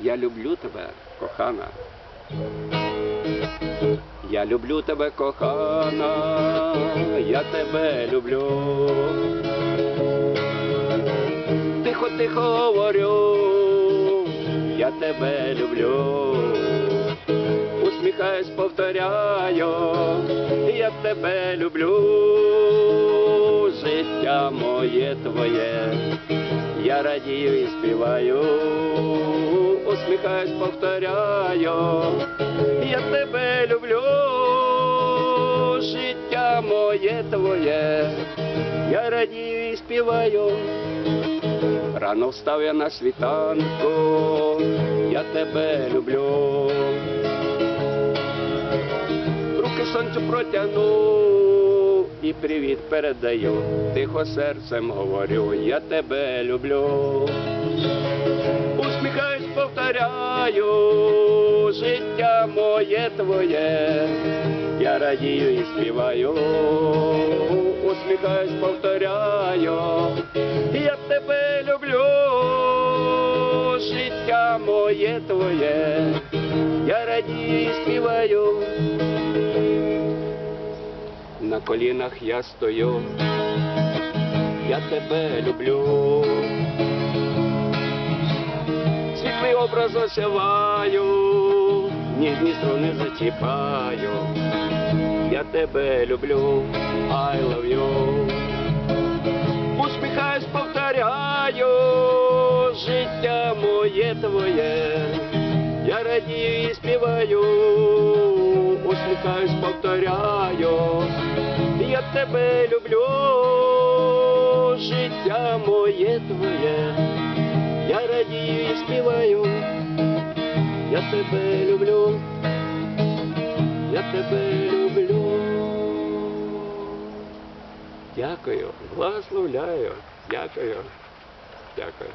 Я люблю тебе, кохана. Я люблю тебе, кохана, я тебе люблю. Тихо, тихо говорю, я тебе люблю. Усміхаюсь, повторяю, я тебе люблю. Життя моє твоє, я радію і співаю, усміхаюсь, повторяю, я тебе люблю, життя моє твоє, я радію і співаю. Рано встав я на світанку, я тебе люблю. Руки сонцю протягну і привіт передаю. Тихо серцем говорю, я тебе люблю. Усміхаюсь, життя моє твоє, я радію і співаю, усміхаюсь, повторяю, я тебе люблю, життя моє твоє, я радію і співаю. На колінах я стою, я тебе люблю. Образ осяваю, ніжні струни зачіпаю. Я тебе люблю, I love you. Усміхаюсь, повторяю, життя моє твоє, я радію і співаю, усміхаюсь, повторяю, я тебе люблю, життя моє твоє, я радію і співаю, я тебе люблю, я тебе люблю. Дякую, благословляю, дякую, дякую.